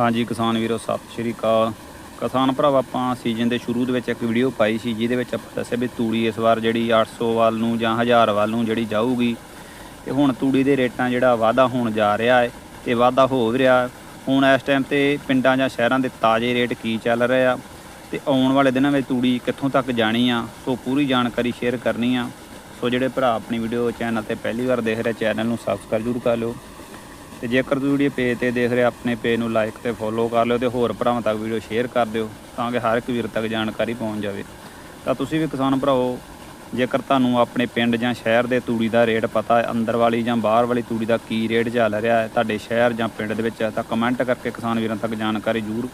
ਹਾਂਜੀ, ਕਿਸਾਨ ਵੀਰੋ, ਸਤਿ ਸ਼੍ਰੀ ਅਕਾਲ। ਕਿਸਾਨ ਭਰਾਵ, ਆਪਾਂ ਸੀਜ਼ਨ ਦੇ ਸ਼ੁਰੂ ਦੇ ਵਿੱਚ ਇੱਕ ਵੀਡੀਓ ਪਾਈ ਸੀ, ਜਿਹਦੇ ਵਿੱਚ ਆਪਾਂ ਦੱਸਿਆ ਵੀ ਤੂੜੀ ਇਸ ਵਾਰ ਜਿਹੜੀ 800 ਵੱਲ ਨੂੰ ਜਾਂ 1000 ਵੱਲ ਨੂੰ ਜਿਹੜੀ ਜਾਊਗੀ, ਤੇ ਹੁਣ ਤੂੜੀ ਦੇ ਰੇਟਾਂ ਜਿਹੜਾ ਵਾਧਾ ਹੋਣ ਜਾ ਰਿਹਾ ਹੈ ਤੇ ਵਾਧਾ ਹੋ ਵੀ ਰਿਹਾ। ਹੁਣ ਇਸ ਟਾਈਮ ਤੇ ਪਿੰਡਾਂ ਜਾਂ ਸ਼ਹਿਰਾਂ ਦੇ ਤਾਜ਼ੇ ਰੇਟ ਕੀ ਚੱਲ ਰਹੇ ਆ, ਤੇ ਆਉਣ ਵਾਲੇ ਦਿਨਾਂ ਵਿੱਚ ਤੂੜੀ ਕਿੱਥੋਂ ਤੱਕ ਜਾਣੀ ਆ, ਸੋ ਪੂਰੀ ਜਾਣਕਾਰੀ ਸ਼ੇਅਰ ਕਰਨੀ ਆ। ਸੋ ਜਿਹੜੇ ਭਰਾ ਆਪਣੀ ਵੀਡੀਓ ਚੈਨਲ ਤੇ ਪਹਿਲੀ ਵਾਰ ਦੇਖ ਰਹੇ ਚੈਨਲ ਨੂੰ ਸਬਸਕ੍ਰਾਈਬ ਜ਼ਰੂਰ ਕਰ ਲਿਓ। ਤੇ ਜੇਕਰ ਤੁਸੀਂ ਵੀਡੀਓ ਪੇਜ ਤੇ ਦੇਖ ਰਹੇ ਆਪਣੇ ਪੇਜ ਨੂੰ ਲਾਈਕ ਤੇ ਫੋਲੋ ਕਰ ਲਿਓ ਤੇ ਹੋਰ ਭਰਾਵਾਂ ਤੱਕ ਵੀਡੀਓ ਸ਼ੇਅਰ ਕਰ ਦਿਓ ਤਾਂ ਕਿ ਹਰ ਇੱਕ ਵੀਰ ਤੱਕ ਜਾਣਕਾਰੀ ਪਹੁੰਚ ਜਾਵੇ। ਤਾਂ ਤੁਸੀਂ ਵੀ ਕਿਸਾਨ ਭਰਾਓ ਜੇਕਰ ਤੁਹਾਨੂੰ ਆਪਣੇ ਪਿੰਡ ਜਾਂ ਸ਼ਹਿਰ ਦੇ ਤੂੜੀ ਦਾ ਰੇਟ ਪਤਾ ਹੈ, ਅੰਦਰ ਵਾਲੀ ਜਾਂ ਬਾਹਰ ਵਾਲੀ ਤੂੜੀ ਦਾ ਕੀ ਰੇਟ ਚੱਲ ਰਿਹਾ ਹੈ, ਤੁਹਾਡੇ ਸ਼ਹਿਰ ਜਾਂ ਪਿੰਡ ਦੇ ਵਿੱਚ ਤਾਂ ਕਮੈਂਟ ਕਰਕੇ ਕਿਸਾਨ ਵੀਰਾਂ ਤੱਕ ਜਾਣਕਾਰੀ ਜ਼ਰੂਰ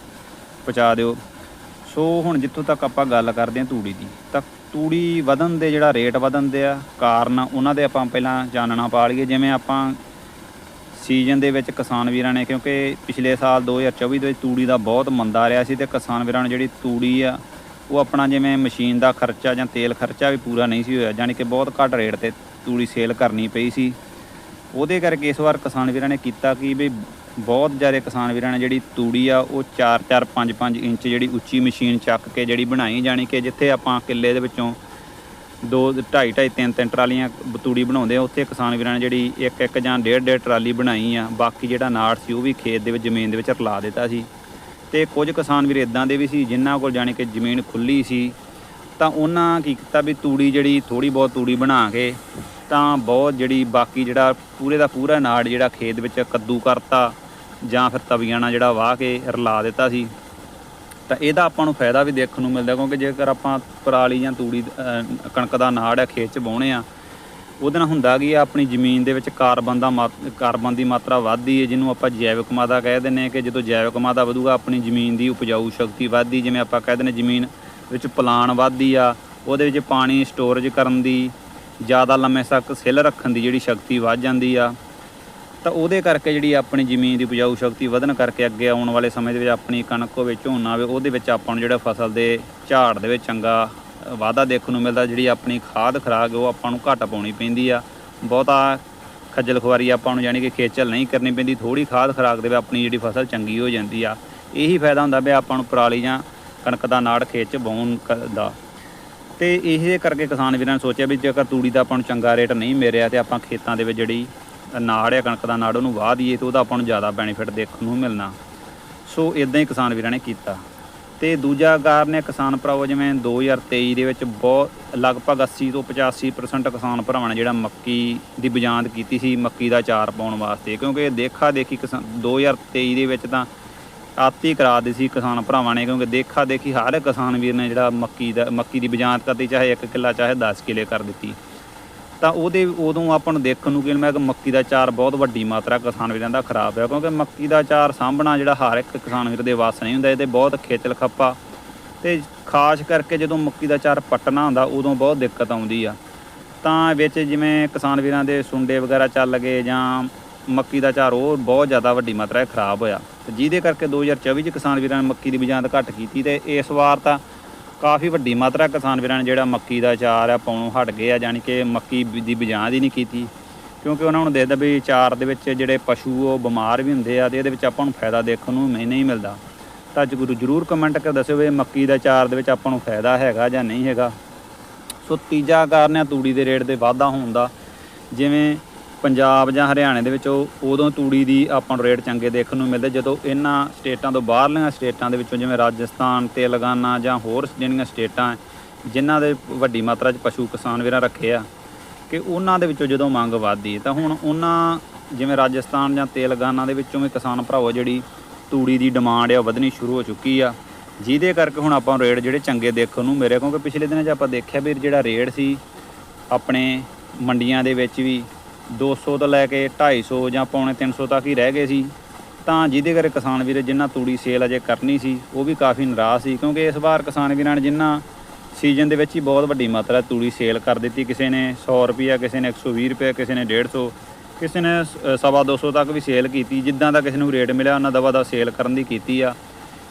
ਪਹੁੰਚਾ ਦਿਓ। ਸੋ ਹੁਣ ਜਿੱਥੋਂ ਤੱਕ ਆਪਾਂ ਗੱਲ ਕਰਦੇ ਹਾਂ ਤੂੜੀ ਦੀ, ਤਾਂ ਤੂੜੀ ਵਧਣ ਦੇ ਜਿਹੜਾ ਰੇਟ ਵਧਣ ਦੇ ਆ ਕਾਰਨ ਉਹਨਾਂ ਦੇ ਆਪਾਂ ਪਹਿਲਾਂ ਜਾਣਨਾ ਪਾ ਲਈਏ, ਜਿਵੇਂ ਆਪਾਂ ਸੀਜ਼ਨ ਦੇ ਵਿੱਚ ਕਿਸਾਨ ਵੀਰਾਂ ਨੇ, ਕਿਉਂਕਿ ਪਿਛਲੇ ਸਾਲ 2024 ਦੇ ਵਿੱਚ ਤੂੜੀ ਦਾ ਬਹੁਤ ਮੰਦਾ ਰਿਹਾ ਸੀ ਤੇ ਕਿਸਾਨ ਵੀਰਾਂ ਨੇ ਜਿਹੜੀ ਤੂੜੀ ਆ, ਉਹ ਆਪਣਾ ਜਿਵੇਂ ਮਸ਼ੀਨ ਦਾ ਖਰਚਾ ਜਾਂ ਤੇਲ ਖਰਚਾ ਵੀ ਪੂਰਾ ਨਹੀਂ ਸੀ ਹੋਇਆ ਯਾਨੀ ਕਿ ਬਹੁਤ ਘੱਟ ਰੇਟ ਤੇ ਤੂੜੀ ਸੇਲ ਕਰਨੀ ਪਈ ਸੀ। ਉਹਦੇ ਕਰਕੇ ਇਸ ਵਾਰ ਕਿਸਾਨ ਵੀਰਾਂ ਨੇ ਕੀਤਾ ਕਿ ਵੀ ਬਹੁਤ ਜ਼ਿਆਦਾ ਕਿਸਾਨ ਵੀਰਾਂ ਨੇ ਜਿਹੜੀ ਤੂੜੀ ਆ, ਉਹ 4-4 5-5 ਇੰਚ ਜਿਹੜੀ ਉੱਚੀ ਮਸ਼ੀਨ ਚੱਕ ਕੇ ਜਿਹੜੀ ਬਣਾਈ, ਜਾਣੀ ਕਿ ਜਿੱਥੇ ਆਪਾਂ ਕਿੱਲੇ ਦੇ ਵਿੱਚੋਂ ਦੋ, ਢਾਈ ਢਾਈ, ਤਿੰਨ ਤਿੰਨ ਟਰਾਲੀਆਂ ਬ- ਤੂੜੀ ਬਣਾਉਂਦੇ ਆ। ਉੱਥੇ ਕਿਸਾਨ ਵੀਰਾਂ ਨੇ ਜਿਹੜੀ ਇੱਕ ਇੱਕ ਜਾਂ ਡੇਢ ਡੇਢ ਟਰਾਲੀ ਬਣਾਈ ਆ। ਬਾਕੀ ਜਿਹੜਾ ਨਾੜ ਸੀ, ਉਹ ਵੀ ਖੇਤ ਦੇ ਵਿੱਚ, ਜ਼ਮੀਨ ਦੇ ਵਿੱਚ ਰਲਾ ਦਿੱਤਾ ਸੀ। ਤੇ ਕੁਝ ਕਿਸਾਨ ਵੀਰ ਇਦਾਂ ਦੇ ਵੀ ਸੀ, ਜਿਨ੍ਹਾਂ ਕੋਲ ਜਾਣੀ ਕਿ ਜ਼ਮੀਨ ਖੁੱਲੀ ਸੀ। ਤਾਂ ਉਹਨਾਂ ਕੀ ਕੀਤਾ ਵੀ ਤੂੜੀ ਜਿਹੜੀ ਥੋੜੀ ਬਹੁਤ ਤੂੜੀ ਬਣਾ ਕੇ, ਤਾਂ ਬਹੁਤ ਜਿਹੜੀ ਬਾਕੀ ਜਿਹੜਾ ਪੂਰੇ ਦਾ ਪੂਰਾ ਨਾੜ ਜਿਹੜਾ ਖੇਤ ਵਿੱਚ ਕੱਦੂ ਕਰਤਾ, ਜਾਂ ਫਿਰ ਤਵੀਆਂ ਨਾਲ ਜਿਹੜਾ ਵਾਹ ਕੇ ਰਲਾ ਦਿੱਤਾ ਸੀ। ਤਾਂ ਇਹਦਾ ਆਪਾਂ ਨੂੰ ਫਾਇਦਾ ਵੀ ਦੇਖਣ ਨੂੰ ਮਿਲਦਾ, ਕਿਉਂਕਿ ਜੇਕਰ ਆਪਾਂ ਪਰਾਲੀ ਜਾਂ ਤੂੜੀ ਕਣਕ ਦਾ ਨਾੜ ਹੈ ਖੇਤ 'ਚ ਵਾਹੁੰਦੇ ਆ, ਉਹਦੇ ਨਾਲ ਹੁੰਦਾ ਕੀ ਆ, ਆਪਣੀ ਜ਼ਮੀਨ ਦੇ ਵਿੱਚ ਕਾਰਬਨ ਦਾ ਮਾਤ- ਕਾਰਬਨ ਦੀ ਮਾਤਰਾ ਵੱਧਦੀ ਹੈ ਜਿਹਨੂੰ ਆਪਾਂ ਜੈਵਿਕ ਮਾਦਾ ਕਹਿ ਦਿੰਦੇ ਹਾਂ ਕਿ ਜਦੋਂ ਜੈਵਿਕ ਮਾਦਾ ਵਧੂਗਾ, ਆਪਣੀ ਜ਼ਮੀਨ ਦੀ ਉਪਜਾਊ ਸ਼ਕਤੀ ਵੱਧਦੀ, ਜਿਵੇਂ ਆਪਾਂ ਕਹਿ ਦਿੰਦੇ ਜ਼ਮੀਨ ਵਿੱਚ ਪਲਾਨ ਵੱਧਦੀ ਆ, ਉਹਦੇ ਵਿੱਚ ਪਾਣੀ ਸਟੋਰੇਜ ਕਰਨ ਦੀ, ਜ਼ਿਆਦਾ ਲੰਮੇ ਤੱਕ ਸਿੱਲ ਰੱਖਣ ਦੀ ਜਿਹੜੀ ਸ਼ਕਤੀ ਵੱਧ ਜਾਂਦੀ ਆ ਤਾਂ ਉਹਦੇ ਕਰਕੇ ਜਿਹੜੀ ਆਪਣੀ ਜ਼ਮੀਨ ਦੀ ਉਪਜਾਊ ਸ਼ਕਤੀ ਵਧਣ ਕਰਕੇ ਅੱਗੇ ਆਉਣ ਵਾਲੇ ਸਮੇਂ ਦੇ ਵਿੱਚ ਆਪਣੀ ਕਣਕ ਹੋਵੇ ਝੋਨਾ ਹੋਵੇ ਉਹਦੇ ਵਿੱਚ ਆਪਾਂ ਨੂੰ ਜਿਹੜਾ ਫਸਲ ਦੇ ਝਾੜ ਦੇ ਵਿੱਚ ਚੰਗਾ ਵਾਧਾ ਦੇਖਣ ਨੂੰ ਮਿਲਦਾ, ਜਿਹੜੀ ਆਪਣੀ ਖਾਦ ਖਰਾਕ ਉਹ ਆਪਾਂ ਨੂੰ ਘੱਟ ਪਾਉਣੀ ਪੈਂਦੀ ਆ। ਬਹੁਤਾ ਖੱਜਲ ਖੁਆਰੀ ਆਪਾਂ ਨੂੰ ਯਾਨੀ ਕਿ ਖੇਚਲ ਨਹੀਂ ਕਰਨੀ ਪੈਂਦੀ ਥੋੜੀ ਖਾਦ ਖਰਾਕ ਦੇ ਵਿੱਚ ਆਪਣੀ ਜਿਹੜੀ ਫਸਲ ਚੰਗੀ ਹੋ ਜਾਂਦੀ ਆ। ਇਹੀ ਫਾਇਦਾ ਹੁੰਦਾ ਵੀ ਆਪਾਂ ਨੂੰ ਪਰਾਲੀ ਜਾਂ ਕਣਕ ਦਾ ਨਾੜ ਖੇਤ 'ਚ ਵਾਹੁਣ ਦਾ। ਤੇ ਇਹ ਕਰਕੇ ਕਿਸਾਨ ਵੀਰਾਂ ਨੇ ਸੋਚਿਆ ਵੀ ਜੇਕਰ ਤੂੜੀ ਦਾ ਆਪਾਂ ਨੂੰ ਚੰਗਾ ਰੇਟ ਨਹੀਂ ਮਿਲ ਰਿਹਾ ਤੇ ਆਪਾਂ ਖੇਤਾਂ ਦੇ ਵਿੱਚ ਜਿਹੜੀ ਨਾੜ ਹੈ ਕਣਕ ਦਾ ਨਾੜ, ਉਹਨੂੰ ਵਾਹ ਦਈਏ ਤੇ ਉਹਦਾ ਆਪਾਂ ਨੂੰ ਜ਼ਿਆਦਾ ਬੈਨੀਫਿਟ ਦੇਖਣ ਨੂੰ ਮਿਲਣਾ। ਸੋ ਇਦਾਂ ਹੀ ਕਿਸਾਨ ਵੀਰਾਂ ਨੇ ਕੀਤਾ। ਤੇ ਦੂਜਾ ਕਾਰਨ ਹੈ ਕਿਸਾਨ ਭਰਾਵੋ, ਜਿਵੇਂ 2023 ਦੇ ਵਿੱਚ ਬਹੁਤ, ਲਗਭਗ 80 ਤੋਂ 85% ਕਿਸਾਨ ਭਰਾਵਾਂ ਨੇ ਜਿਹੜਾ ਮੱਕੀ ਦੀ ਬਜਾਂਦ ਕੀਤੀ ਸੀ, ਮੱਕੀ ਦਾ ਚਾਰ ਪਾਉਣ ਵਾਸਤੇ। ਕਿਉਂਕਿ ਦੇਖਾ ਦੇਖੀ ਕਿਸਾਨ 2023 ਦੇ ਵਿੱਚ ਤਾਂ ਆਤੀ ਕਰਾ ਦੇ ਸੀ ਕਿਸਾਨ ਭਰਾਵਾਂ ਨੇ, ਕਿਉਂਕਿ ਦੇਖਾ ਦੇਖੀ ਹਰ ਕਿਸਾਨ ਵੀਰ ਨੇ ਜਿਹੜਾ ਮੱਕੀ ਦਾ, ਮੱਕੀ ਦੀ ਬਜਾਂਦ ਕਰਦੀ ਚਾਹੇ 1 ਕਿੱਲਾ, ਚਾਹੇ 10 ਕਿੱਲੇ ਕਰ ਦਿੱਤੀ। ਤਾਂ ਉਹਦੇ ਉਦੋਂ ਆਪਾਂ ਨੂੰ ਦੇਖਣ ਨੂੰ ਕਿ ਮੈਂ ਕਿ ਮੱਕੀ ਦਾ ਚਾਰ ਬਹੁਤ ਵੱਡੀ ਮਾਤਰਾ ਕਿਸਾਨ ਵੀਰਾਂ ਦਾ ਖਰਾਬ ਹੋਇਆ ਕਿਉਂਕਿ ਮੱਕੀ ਦਾ ਚਾਰ ਸਾਂਭਣਾ ਜਿਹੜਾ ਹਰ ਇੱਕ ਕਿਸਾਨ ਵੀਰ ਦੇ ਵੱਸ ਨਹੀਂ ਹੁੰਦਾ, ਇਹਦੇ ਬਹੁਤ ਖੇਚਲ ਖੱਪਾ ਤੇ ਖਾਸ ਕਰਕੇ ਜਦੋਂ ਮੱਕੀ ਦਾ ਚਾਰ ਪੱਟਣਾ ਹੁੰਦਾ, ਉਦੋਂ ਬਹੁਤ ਦਿੱਕਤ ਆਉਂਦੀ ਆ। ਤਾਂ ਵਿੱਚ ਜਿਵੇਂ ਕਿਸਾਨ ਵੀਰਾਂ ਦੇ ਸੁੰਡੇ ਵਗੈਰਾ ਚੱਲ ਗਏ ਜਾਂ ਮੱਕੀ ਦਾ ਚਾਰ ਉਹ ਬਹੁਤ ਜ਼ਿਆਦਾ ਵੱਡੀ ਮਾਤਰਾ ਖਰਾਬ ਹੋਇਆ। ਤੇ ਜਿਹਦੇ ਕਰਕੇ 2024 ਚ ਕਿਸਾਨ ਵੀਰਾਂ ਨੇ ਮੱਕੀ ਦੀ ਬਜਾਂਦ ਘੱਟ ਕੀਤੀ ਤੇ ਇਸ ਵਾਰ ਤਾਂ ਕਾਫੀ ਵੱਡੀ ਮਾਤਰਾ ਕਿਸਾਨ ਵੀਰਾਂ ਨੇ ਜਿਹੜਾ ਮੱਕੀ ਦਾ ਚਾਰ ਆ ਪਾਉਣੋਂ ਹਟ ਗਏ ਆ, ਜਾਣੀ ਕਿ ਮੱਕੀ ਬ- ਦੀ ਬਜਾਂਦ ਦੀ ਨਹੀਂ ਕੀਤੀ। ਕਿਉਂਕਿ ਉਹਨਾਂ ਨੂੰ ਦੇਖਦਾ ਵੀ ਚਾਰ ਦੇ ਵਿੱਚ ਜਿਹੜੇ ਪਸ਼ੂ ਉਹ ਬਿਮਾਰ ਵੀ ਹੁੰਦੇ ਆ ਤੇ ਇਹਦੇ ਵਿੱਚ ਆਪਾਂ ਨੂੰ ਫਾਇਦਾ ਦੇਖਣ ਨੂੰ ਨਹੀਂ ਮਿਲਦਾ। ਤਾਂ ਜ਼ਰੂਰ ਜ਼ਰੂਰ ਕਮੈਂਟ ਕਰ ਦੱਸਿਓ ਵੀ ਮੱਕੀ ਦਾ ਚਾਰ ਦੇ ਵਿੱਚ ਆਪਾਂ ਨੂੰ ਫਾਇਦਾ ਹੈਗਾ ਜਾਂ ਨਹੀਂ ਹੈਗਾ। ਸੋ ਤੀਜਾ ਕਾਰਨ ਹੈ ਤੂੜੀ ਦੇ ਰੇਟ ਦੇ ਵਾਧਾ ਹੋਣ ਦਾ। ਜਿਵੇਂ ਪੰਜਾਬ ਜਾਂ ਹਰਿਆਣੇ ਦੇ ਵਿੱਚ ਉਦੋਂ ਤੂੜੀ ਦੀ ਆਪਾਂ ਨੂੰ ਰੇਟ ਚੰਗੇ ਦੇਖਣ ਨੂੰ ਮਿਲਦੇ, ਜਦੋਂ ਇਹਨਾਂ ਸਟੇਟਾਂ ਤੋਂ ਬਾਹਰਲੀਆਂ ਸਟੇਟਾਂ ਦੇ ਵਿੱਚੋਂ ਜਿਵੇਂ ਰਾਜਸਥਾਨ, ਤੇਲੰਗਾਨਾ ਜਾਂ ਹੋਰ ਜਿਹੜੀਆਂ ਸਟੇਟਾਂ ਜਿਨ੍ਹਾਂ ਦੇ ਵੱਡੀ ਮਾਤਰਾ 'ਚ ਪਸ਼ੂ ਕਿਸਾਨ ਵੀਰਾਂ ਰੱਖੇ ਆ, ਕਿ ਉਹਨਾਂ ਦੇ ਵਿੱਚੋਂ ਜਦੋਂ ਮੰਗ ਵੱਧਦੀ ਤਾਂ ਹੁਣ ਉਹਨਾਂ ਜਿਵੇਂ ਰਾਜਸਥਾਨ ਜਾਂ ਤੇਲੰਗਾਨਾ ਦੇ ਵਿੱਚੋਂ ਵੀ ਕਿਸਾਨ ਭਰਾਵੋ ਜਿਹੜੀ ਤੂੜੀ ਦੀ ਡਿਮਾਂਡ ਆ ਉਹ ਵਧਣੀ ਸ਼ੁਰੂ ਹੋ ਚੁੱਕੀ ਆ। ਜਿਹਦੇ ਕਰਕੇ ਹੁਣ ਆਪਾਂ ਨੂੰ ਰੇਟ ਜਿਹੜੇ ਚੰਗੇ ਦੇਖਣ ਨੂੰ ਮਿਲੇ, ਕਿਉਂਕਿ ਪਿਛਲੇ ਦਿਨਾਂ 'ਚ ਆਪਾਂ ਦੇਖਿਆ ਵੀ ਜਿਹੜਾ ਰੇਟ ਸੀ ਆਪਣੇ ਮੰਡੀਆਂ ਦੇ ਵਿੱਚ ਵੀ 200 ਤੋਂ ਲੈ ਕੇ 250 ਜਾਂ ਪੌਣੇ 300 ਤੱਕ ਹੀ ਰਹਿ ਗਏ ਸੀ। ਤਾਂ ਜਿਹਦੇ ਕਰਕੇ ਕਿਸਾਨ ਵੀਰ ਜਿਨ੍ਹਾਂ ਤੂੜੀ ਸੇਲ ਅਜੇ ਕਰਨੀ ਸੀ, ਉਹ ਵੀ ਕਾਫੀ ਨਿਰਾਸ਼ ਸੀ, ਕਿਉਂਕਿ ਇਸ ਵਾਰ ਕਿਸਾਨ ਵੀਰਾਂ ਨੇ ਜਿਨ੍ਹਾਂ ਸੀਜ਼ਨ ਦੇ ਵਿੱਚ ਹੀ ਬਹੁਤ ਵੱਡੀ ਮਾਤਰਾ ਤੂੜੀ ਸੇਲ ਕਰ ਦਿੱਤੀ। ਕਿਸੇ ਨੇ 100 ਰੁਪਿਆ ਕਿਸੇ ਨੇ 120 ਰੁਪਏ ਕਿਸੇ ਨੇ 150 ਕਿਸੇ ਨੇ ਸ- ਸਵਾ 200 ਤੱਕ ਵੀ ਸੇਲ ਕੀਤੀ। ਜਿੱਦਾਂ ਦਾ ਕਿਸੇ ਨੂੰ ਰੇਟ ਮਿਲਿਆ, ਉਹਨਾਂ ਦਵਾ ਦਾ ਸੇਲ ਕਰਨ ਦੀ ਕੀਤੀ ਆ।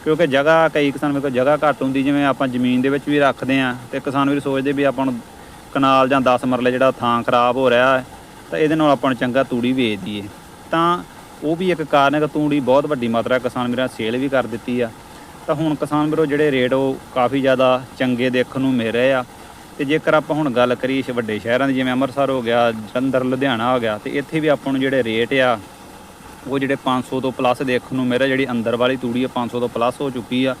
ਕਿਉਂਕਿ ਜਗ੍ਹਾ ਕਈ ਕਿਸਾਨ ਵੀਰ ਕੋਲ ਜਗ੍ਹਾ ਘੱਟ ਹੁੰਦੀ, ਜਿਵੇਂ ਆਪਾਂ ਜ਼ਮੀਨ ਦੇ ਵਿੱਚ ਵੀ ਰੱਖਦੇ ਆ, ਤੇ ਕਿਸਾਨ ਵੀਰ ਸੋਚਦੇ ਵੀ ਆਪਾਂ ਨੂੰ ਕਨਾਲ ਜਾਂ 10 ਮਰਲੇ ਜਿਹੜਾ ਥਾਂ ਖਰਾਬ ਹੋ ਰਿਹਾ ਹੈ ਤਾਂ ਇਹਦੇ ਨਾਲ ਆਪਾਂ ਨੂੰ ਚੰਗਾ ਤੂੜੀ ਵੇਚ ਦਈਏ। ਤਾਂ ਉਹ ਵੀ ਇੱਕ ਕਾਰਨ ਹੈ ਕਿ ਤੂੜੀ ਬਹੁਤ ਵੱਡੀ ਮਾਤਰਾ ਕਿਸਾਨ ਵੀਰਾਂ ਸੇਲ ਵੀ ਕਰ ਦਿੱਤੀ ਆ। ਤਾਂ ਹੁਣ ਕਿਸਾਨ ਵੀਰੋ ਜਿਹੜੇ ਰੇਟ ਉਹ ਕਾਫੀ ਜ਼ਿਆਦਾ ਚੰਗੇ ਦੇਖਣ ਨੂੰ ਮਿਲ ਰਹੇ ਆ। ਤੇ ਜੇਕਰ ਆਪਾਂ ਹੁਣ ਗੱਲ ਕਰੀਏ ਵੱਡੇ ਸ਼ਹਿਰਾਂ ਦੀ, ਜਿਵੇਂ ਅੰਮ੍ਰਿਤਸਰ ਹੋ ਗਿਆ, ਜਲੰਧਰ, ਲੁਧਿਆਣਾ ਹੋ ਗਿਆ, ਤੇ ਇੱਥੇ ਵੀ ਆਪਾਂ ਨੂੰ ਜਿਹੜੇ ਰੇਟ ਆ, ਉਹ ਜਿਹੜੇ 500 ਤੋਂ ਪਲੱਸ ਦੇਖਣ ਨੂੰ ਮੇਰੇ ਜਿਹੜੀ ਅੰਦਰ ਵਾਲੀ ਤੂੜੀ ਆ 500 ਤੋਂ ਪਲੱਸ ਹੋ ਚੁੱਕੀ ਆ।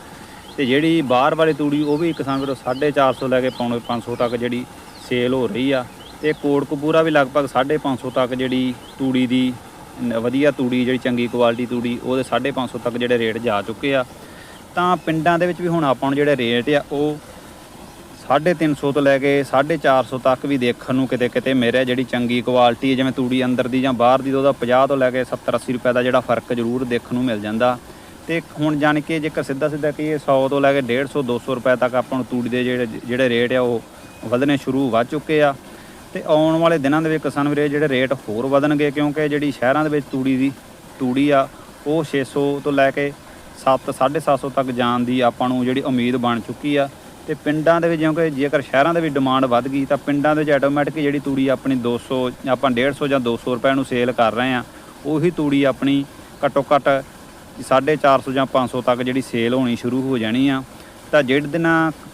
ਤੇ ਜਿਹੜੀ ਬਾਹਰ ਵਾਲੀ ਤੂੜੀ, ਉਹ ਵੀ ਕਿਸਾਨ ਵੀਰੋ 450 ਲੈ ਕੇ ਪੌਣੇ 500 ਤੱਕ ਜਿਹੜੀ ਸੇਲ ਹੋ ਰਹੀ ਆ। ਤੇ ਕੋਟਕਪੂਰਾ ਵੀ ਲਗਭਗ 550 ਤੱਕ ਜਿਹੜੀ ਤੂੜੀ ਦੀ, ਵਧੀਆ ਤੂੜੀ, ਜਿਹੜੀ ਚੰਗੀ ਕੁਆਲਿਟੀ ਤੂੜੀ, ਉਹਦੇ 550 ਤੱਕ ਜਿਹੜੇ ਰੇਟ ਜਾ ਚੁੱਕੇ ਆ। ਤਾਂ ਪਿੰਡਾਂ ਦੇ ਵਿੱਚ ਵੀ ਹੁਣ ਆਪਾਂ ਨੂੰ ਜਿਹੜੇ ਰੇਟ ਆ, ਉਹ 350 ਤੋਂ ਲੈ ਕੇ 450 ਤੱਕ ਵੀ ਦੇਖਣ ਨੂੰ ਕਿਤੇ ਕਿਤੇ ਮੇਰੇ ਜਿਹੜੀ ਚੰਗੀ ਕੁਆਲਿਟੀ ਹੈ ਜਿਵੇਂ ਤੂੜੀ ਅੰਦਰ ਦੀ ਜਾਂ ਬਾਹਰ ਦੀ ਉਹਦਾ 50 ਤੋਂ ਲੈ ਕੇ 70 80 ਰੁਪਏ ਦਾ ਜਿਹੜਾ ਫ਼ਰਕ ਜ਼ਰੂਰ ਦੇਖਣ ਨੂੰ ਮਿਲ ਜਾਂਦਾ। ਤੇ ਹੁਣ ਜਾਣ ਕੇ ਜੇਕਰ ਸਿੱਧਾ ਸਿੱਧਾ ਕਹੀਏ 100 ਤੋਂ ਲੈ ਕੇ 150 200 ਰੁਪਏ ਤੱਕ ਆਪਾਂ ਨੂੰ ਤੂੜੀ ਦੇ ਜਿਹੜੇ ਜਿਹੜੇ ਰੇਟ ਆ, ਉਹ ਵਧਣੇ ਸ਼ੁਰੂ ਵੱਧ ਚੁੱਕੇ ਆ। ਤੇ ਆਉਣ ਵਾਲੇ ਦਿਨਾਂ ਦੇ ਵਿੱਚ ਕਿਸਾਨ ਵੀਰੇ ਜਿਹੜੇ ਰੇਟ ਹੋਰ ਵਧਣਗੇ ਕਿਉਂਕਿ ਜਿਹੜੀ ਸ਼ਹਿਰਾਂ ਦੇ ਵਿੱਚ ਤੂੜੀ ਦੀ, ਤੂੜੀ ਆ, ਉਹ 600 ਤੋਂ ਲੈ ਕੇ 7 750 ਤੱਕ ਜਾਣ ਦੀ ਆਪਾਂ ਨੂੰ ਜਿਹੜੀ ਉਮੀਦ ਬਣ ਚੁੱਕੀ ਆ। ਤੇ ਪਿੰਡਾਂ ਦੇ ਵਿੱਚ ਜਿਉਂਕਿ ਜੇਕਰ ਸ਼ਹਿਰਾਂ ਦੇ ਵਿੱਚ ਡਿਮਾਂਡ ਵੱਧ ਗਈ ਤਾਂ ਪਿੰਡਾਂ ਦੇ ਵਿੱਚ ਆਟੋਮੈਟਿਕ ਜਿਹੜੀ ਤੂੜੀ ਆਪਣੀ 200 ਆਪਾਂ 150 ਜਾਂ 200 ਰੁਪਏ ਨੂੰ ਸੇਲ ਕਰ ਰਹੇ ਆ, ਉਹੀ ਤੂੜੀ ਆਪਣੀ ਘੱਟੋ ਘੱਟ 450 ਜਾਂ 500 ਤੱਕ ਜਿਹੜੀ ਸੇਲ ਹੋਣੀ ਸ਼ੁਰੂ ਹੋ ਜਾਣੀ ਆ। ਤਾਂ ਜਿਹੜੇ ਦਿਨ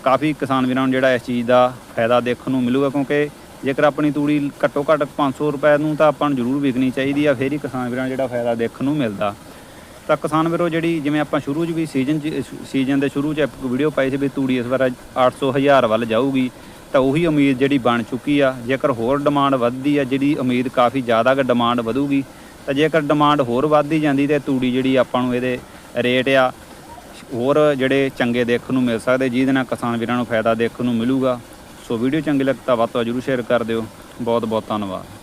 ਕਾਫੀ ਕਿਸਾਨ ਵੀਰਾਂ ਨੂੰ ਜਿਹੜਾ ਇਸ ਚੀਜ਼ ਦਾ ਫਾਇਦਾ ਦੇਖਣ ਨੂੰ ਮਿਲੂਗਾ ਕਿਉਂਕਿ ਜੇਕਰ ਆਪਣੀ ਤੂੜੀ ਘੱਟੋ ਘੱਟ 500 ਰੁਪਏ ਨੂੰ ਤਾਂ ਆਪਾਂ ਨੂੰ ਜ਼ਰੂਰ ਵਿਕਣੀ ਚਾਹੀਦੀ ਆ, ਫੇਰ ਹੀ ਕਿਸਾਨ ਵੀਰਾਂ ਨੂੰ ਜਿਹੜਾ ਫਾਇਦਾ ਦੇਖਣ ਨੂੰ ਮਿਲਦਾ। ਤਾਂ ਕਿਸਾਨ ਵੀਰੋ, ਜਿਹੜੀ ਜਿਵੇਂ ਆਪਾਂ ਸ਼ੁਰੂ 'ਚ ਵੀ ਸੀਜ਼ਨ 'ਚ ਸੀਜ਼ਨ ਦੇ ਸ਼ੁਰੂ 'ਚ ਇੱਕ ਵੀਡੀਓ ਪਾਈ ਸੀ ਵੀ ਤੂੜੀ ਇਸ ਵਾਰ 800 ਹਜ਼ਾਰ ਵੱਲ ਜਾਊਗੀ, ਤਾਂ ਉਹੀ ਉਮੀਦ ਜਿਹੜੀ ਬਣ ਚੁੱਕੀ ਆ। ਜੇਕਰ ਹੋਰ ਡਿਮਾਂਡ ਵੱਧਦੀ ਆ, ਜਿਹੜੀ ਉਮੀਦ ਕਾਫੀ ਜ਼ਿਆਦਾ ਕਿ ਡਿਮਾਂਡ ਵਧੂਗੀ, ਤਾਂ ਜੇਕਰ ਡਿਮਾਂਡ ਹੋਰ ਵੱਧਦੀ ਜਾਂਦੀ ਤੇ ਤੂੜੀ ਜਿਹੜੀ ਆਪਾਂ ਨੂੰ ਇਹਦੇ ਰੇਟ ਆ, ਹੋਰ ਜਿਹੜੇ ਚੰਗੇ ਦੇਖਣ ਨੂੰ ਮਿਲ ਸਕਦੇ, ਜਿਹਦੇ ਨਾਲ ਕਿਸਾਨ ਵੀਰਾਂ ਨੂੰ ਫਾਇਦਾ ਦੇਖਣ ਨੂੰ ਮਿਲੂਗਾ। ਸੋ ਵੀਡੀਓ ਚੰਗੀ ਲੱਗੀ ਤਾਂ ਵੱਧ ਤੋਂ ਜ਼ਰੂਰ ਸ਼ੇਅਰ ਕਰ ਦਿਓ। ਬਹੁਤ ਬਹੁਤ ਧੰਨਵਾਦ।